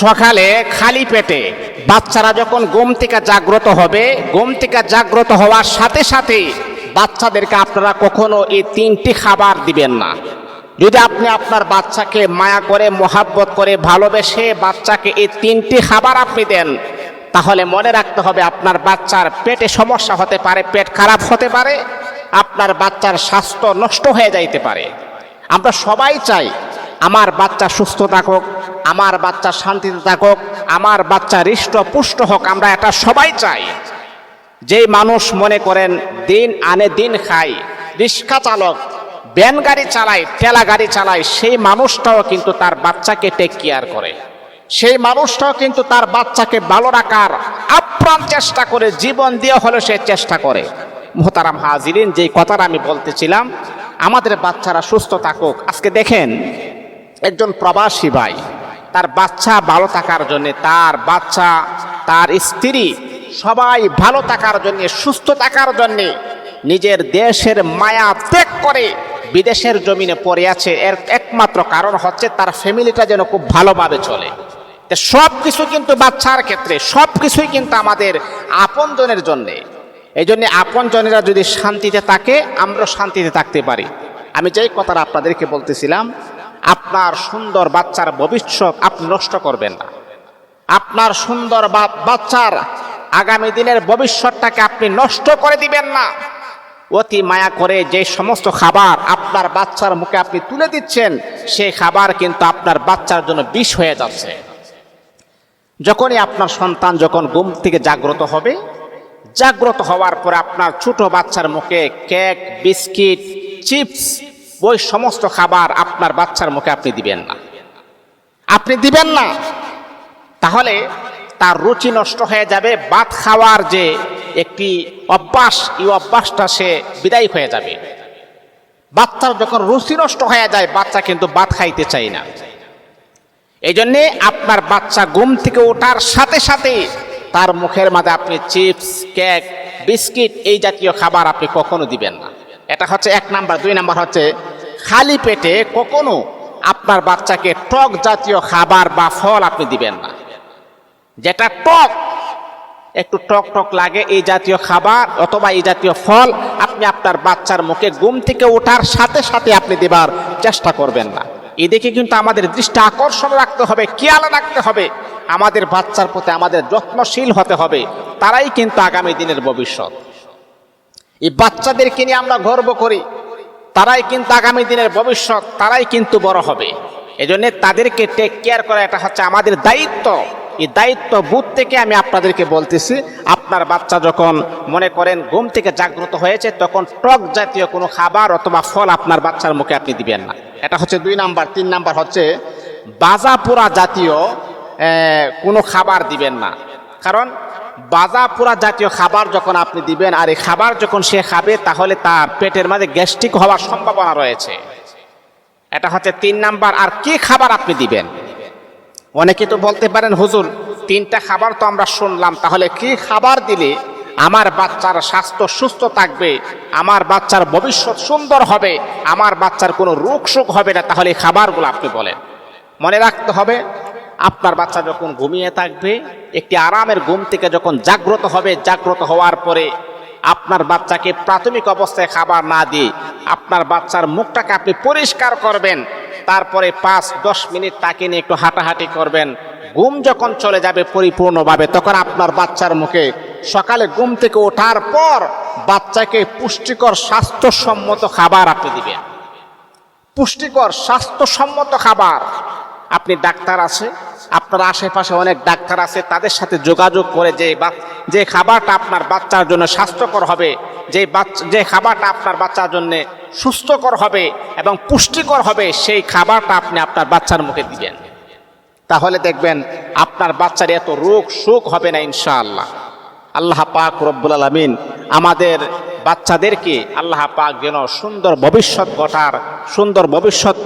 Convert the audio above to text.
সকালে খালি পেটে বাচ্চারা যখন ঘুম থেকে জাগ্রত হবে, ঘুম থেকে জাগ্রত হওয়ার সাথে সাথে বাচ্চাদেরকে আপনারা কখনো এই তিনটি খাবার দিবেন না। যদি আপনি আপনার বাচ্চাকে মায়া করে, মোহাব্বত করে ভালোবেসে বাচ্চাকে এই তিনটি খাবার আপনি দেন, তাহলে মনে রাখতে হবে আপনার বাচ্চার পেটে সমস্যা হতে পারে, পেট খারাপ হতে পারে, আপনার বাচ্চার স্বাস্থ্য নষ্ট হয়ে যাইতে পারে। আমরা সবাই চাই আমার বাচ্চা সুস্থ থাকুক আমার বাচ্চা শান্তিতে থাকুক, আমার বাচ্চা হৃষ্ট, পুষ্ট হোক, আমরা এটা সবাই চাই। যেই মানুষ মনে করেন, দিন আনে দিন খায়, রিক্সা চালক, ভ্যান গাড়ি চালায়, ঠেলা গাড়ি চালায়, সেই মানুষটাও কিন্তু তার বাচ্চাকে টেক কেয়ার করে। সেই মানুষটাও কিন্তু তার বাচ্চাকে ভালো রাখার আপ্রাণ চেষ্টা করে, জীবন দিয়ে হলেও সে চেষ্টা করে। মোহতারাম হাজিরিন, যেই কথাটা আমি বলতেছিলাম, আমাদের বাচ্চারা সুস্থ থাকুক। আজকে দেখেন, একজন প্রবাসী ভাই তার বাচ্চা ভালো থাকার জন্য, তার বাচ্চা, তার স্ত্রী সবাই ভালো থাকার জন্য, সুস্থ থাকার জন্য নিজের দেশের মায়া ত্যাগ করে বিদেশের জমিনে পড়ে আছে। এর একমাত্র কারণ হচ্ছে তার ফ্যামিলিটা যেন খুব ভালোভাবে চলে। সব কিছু কিন্তু বাচ্চার ক্ষেত্রে সব কিছুই কিন্তু আমাদের আপনজনের জন্যে। এই জন্য আপনজনেরা যদি শান্তিতে থাকে আমরা শান্তিতে থাকতে পারি। আমি যেই কথাটা আপনাদেরকে বলতেছিলাম আপনার সুন্দর বাচ্চার ভবিষ্যৎ আপনি নষ্ট করবেন না। আপনার সুন্দর বাচ্চার আগামী দিনের ভবিষ্যৎটাকে আপনি নষ্ট করে দিবেন না। অতি মায়া করে যে সমস্ত খাবার আপনার বাচ্চার মুখে আপনি তুলে দিচ্ছেন, সেই খাবার কিন্তু আপনার বাচ্চার জন্য বিষ হয়ে যাচ্ছে। যখনই আপনার সন্তান যখন ঘুম থেকে জাগ্রত হবে, জাগ্রত হওয়ার পরে আপনার ছোট বাচ্চার মুখে কেক, বিস্কিট, চিপস ওই সমস্ত খাবার আপনার বাচ্চার মুখে আপনি দিবেন না। আপনি দিবেন না। তাহলে তার রুচি নষ্ট হয়ে যাবে, ভাত খাওয়ার যে একটি অভ্যাস, এই অভ্যাসটা সে বিদায় হয়ে যাবে। বাচ্চার যখন রুচি নষ্ট হয়ে যায়, বাচ্চা কিন্তু ভাত খাইতে চায় না। এই জন্যে আপনার বাচ্চা ঘুম থেকে ওঠার সাথে সাথে তার মুখের মাঝে আপনি চিপস, কেক, বিস্কিট এই জাতীয় খাবার আপনি কখনো দিবেন না। এটা হচ্ছে এক নাম্বার, দুই নাম্বার হচ্ছে খালি পেটে কখনো আপনার বাচ্চাকে টক জাতীয় খাবার বা ফল আপনি দিবেন না। যেটা টক, একটু টক টক লাগে এই জাতীয় খাবার অথবা এই জাতীয় ফল আপনি আপনার বাচ্চার মুখে ঘুম থেকে ওঠার সাথে সাথে আপনি দেবার চেষ্টা করবেন না। এদিকে কিন্তু আমাদের দৃষ্টি আকর্ষণ রাখতে হবে, খেয়াল রাখতে হবে। আমাদের বাচ্চার প্রতি আমাদের যত্নশীল হতে হবে, তারাই কিন্তু আগামী দিনের ভবিষ্যৎ। এই বাচ্চাদেরকে নিয়ে আমরা গর্ব করি। তারাই কিন্তু আগামী দিনের ভবিষ্যৎ, তারাই কিন্তু বড় হবে। এজন্য তাদেরকে টেক কেয়ার করা এটা হচ্ছে আমাদের দায়িত্ব। এই দায়িত্ব বুধ থেকে আমি আপনাদেরকে বলতেছি, আপনার বাচ্চা যখন মনে করেন ঘুম থেকে জাগ্রত হয়েছে, তখন টক জাতীয় কোনো খাবার অথবা ফল আপনার বাচ্চার মুখে আপনি দিবেন না। এটা হচ্ছে দুই নাম্বার। তিন নাম্বার হচ্ছে বাজা জাতীয় কোনো খাবার দিবেন না। কারণ বাজা পোড়া জাতীয় খাবার যখন আপনি দিবেন, আর এই খাবার যখন সে খাবে, তাহলে তার পেটের মাঝে গ্যাস্ট্রিক হওয়ার সম্ভাবনা রয়েছে। এটা হচ্ছে তিন নাম্বার, আর কি খাবার আপনি দিবেন? অনেকে তো বলতে পারেন, হুজুর, তিনটা খাবার তো আমরা শুনলাম, তাহলে কি খাবার দিলে আমার বাচ্চার স্বাস্থ্য সুস্থ থাকবে? আমার বাচ্চার ভবিষ্যৎ সুন্দর হবে? আমার বাচ্চার কোনো রোগ সুখ হবে না? তাহলে খাবারগুলো আপনি বলেন। মনে রাখতে হবে আপনার বাচ্চা যখন ঘুমিয়ে থাকবে, একটি আরামের ঘুম থেকে যখন জাগ্রত হবে, জাগ্রত হওয়ার পরে আপনার বাচ্চাকে প্রাথমিক অবস্থায় খাবার না দিয়ে আপনার বাচ্চার মুখটাকে আপনি পরিষ্কার করবেন। তারপরে পাঁচ, দশ মিনিট তাকে নিয়ে একটু হাঁটাহাঁটি করবেন। ঘুম যখন চলে যাবে পরিপূর্ণভাবে, তখন আপনার বাচ্চার মুখে সকালে ঘুম থেকে ওঠার পর বাচ্চাকে পুষ্টিকর, স্বাস্থ্যসম্মত খাবার আপনি দিবেন। পুষ্টিকর, স্বাস্থ্যসম্মত খাবার। আপনি ডাক্তার আছে, আপনার আশেপাশে অনেক ডাক্তার আছে, তাদের সাথে যোগাযোগ করে যে বা- যে খাবারটা আপনার বাচ্চার জন্য স্বাস্থ্যকর হবে, যে বাচ্চা যে খাবারটা আপনার বাচ্চার জন্য সুস্থকর হবে এবং পুষ্টিকর হবে, সেই খাবারটা আপনি আপনার বাচ্চার মুখে দিবেন। তাহলে দেখবেন আপনার বাচ্চার এত রোগ সুখ হবে না ইনশাআল্লাহ। আল্লাহ পাক রব্বুল আলমিন আমাদের বাচ্চাদেরকে আল্লাহ পাক যেন সুন্দর ভবিষ্যৎ ঘটার সুন্দর ভবিষ্যৎ